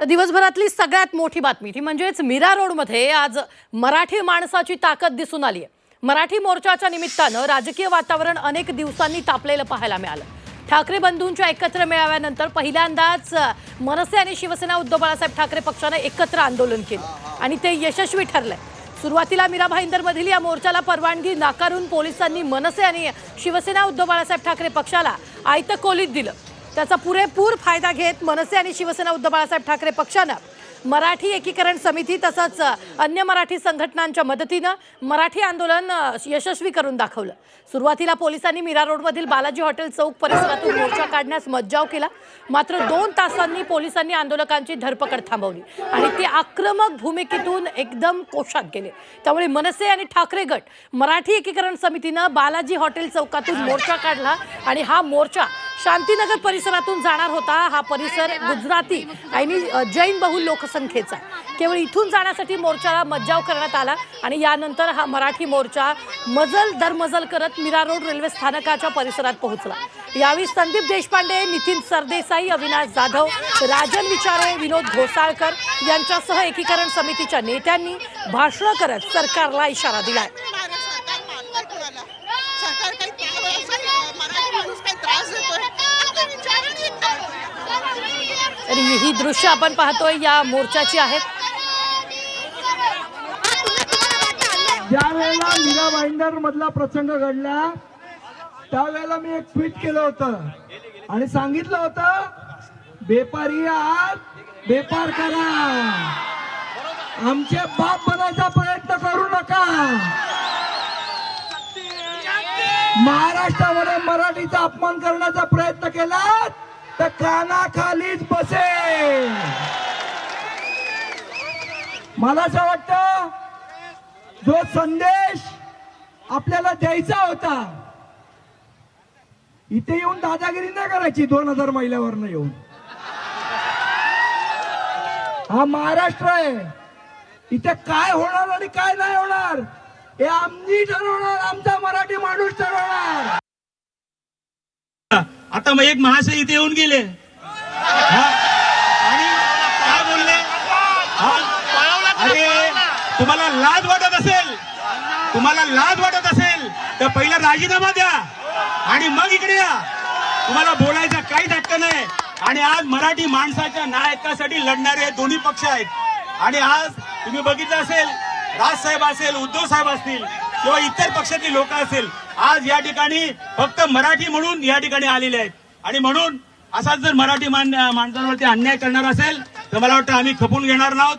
तर दिवसभरातली सगळ्यात मोठी बातमी ती म्हणजेच मीरा रोडमध्ये आज मराठी माणसाची ताकद दिसून आली आहे. मराठी मोर्चाच्या निमित्तानं राजकीय वातावरण अनेक दिवसांनी तापलेलं पाहायला मिळालं. ठाकरे बंधूंच्या एकत्र मेळाव्यानंतर पहिल्यांदाच मनसे आणि शिवसेना उद्धव बाळासाहेब ठाकरे पक्षानं एकत्र आंदोलन केलं आणि ते यशस्वी ठरलंय. सुरुवातीला मीरा भाईंदरमधील या मोर्चाला परवानगी नाकारून पोलिसांनी मनसे आणि शिवसेना उद्धव बाळासाहेब ठाकरे पक्षाला आयतकोलीत दिलं. त्याचा पुरेपूर फायदा घेत मनसे आणि शिवसेना उद्धव बाळासाहेब ठाकरे पक्षानं मराठी एकीकरण समिती तसंच अन्य मराठी संघटनांच्या मदतीनं मराठी आंदोलन यशस्वी करून दाखवलं. सुरुवातीला पोलिसांनी मीरा रोडमधील बालाजी हॉटेल चौक परिसरातून मोर्चा काढण्यास मज्जाव केला. मात्र दोन तासांनी पोलिसांनी आंदोलकांची धरपकड थांबवली आणि ते आक्रमक भूमिकेतून एकदम कोशात गेले. त्यामुळे मनसे आणि ठाकरे गट मराठी एकीकरण समितीनं बालाजी हॉटेल चौकातून मोर्चा काढला आणि हा मोर्चा शांतीनगर परिसरातून जाणार होता हा परिसर गुजराती. आणि जैन बहुल लोकसंख्येचा. केवळ इथून जाण्यासाठी मोर्चाला मज्जाव करण्यात आला. आणि यानंतर हा मराठी मोर्चा मजल दरमजल करत मीरा रोड रेल्वे स्थानकाच्या परिसरात पोहोचला. यावेळी संदीप देशपांडे नितीन सरदेसाई अविनाश जाधव राजन विचारे विनोद घोसाळकर यांच्यासह एकीकरण समितीच्या नेत्यांनी भाषणं करत सरकारला इशारा दिलाय. तर ही दृश्य आपण पाहतोय या मोर्चाची आहेत ज्या वेळेला मीरा भाईंदर मधला प्रसंग घडला त्यावेळेला मी एक ट्विट केलं होतं. आणि सांगितलं होतं बेपारी आहात बेपार करा. आमचे बाप बनायचा प्रयत्न करू नका. महाराष्ट्रामध्ये मराठीचा अपमान करण्याचा प्रयत्न केला तर कानाखालीच बसेल. मला असं वाटतं जो संदेश आपल्याला द्यायचा होता इथे येऊन दादागिरी नाही करायची दोन हजार महिल्यावरनं येऊन. हा महाराष्ट्र आहे. इथे काय होणार आणि काय नाही होणार हे आम्ही ठरवणार आमचा मराठी माणूस ठरवणार. आता मग एक महाशय इथे येऊन गेले. आणि काय बोलले? हा? अरे तुम्हाला लाज वाटत असेल. तुम्हाला लाज वाटत असेल तर पहिला राजीनामा द्या. आणि मग इकडे या. तुम्हाला बोलायचा काहीच हक्क नाही. आणि आज मराठी माणसाच्या नायकासाठी लढणारे दोन्ही पक्ष आहेत. आणि आज तुम्ही बघितलं असेल राजसाहेब असेल उद्धव साहेब असतील किंवा इतर पक्षातील लोक असेल आज या ठिकाणी फक्त मराठी म्हणून या ठिकाणी आलेले आहेत. आणि म्हणून असाच जर मराठी माणसांवरती अन्याय करणार असेल तर मला वाटतं आम्ही खपून घेणार नाहोत.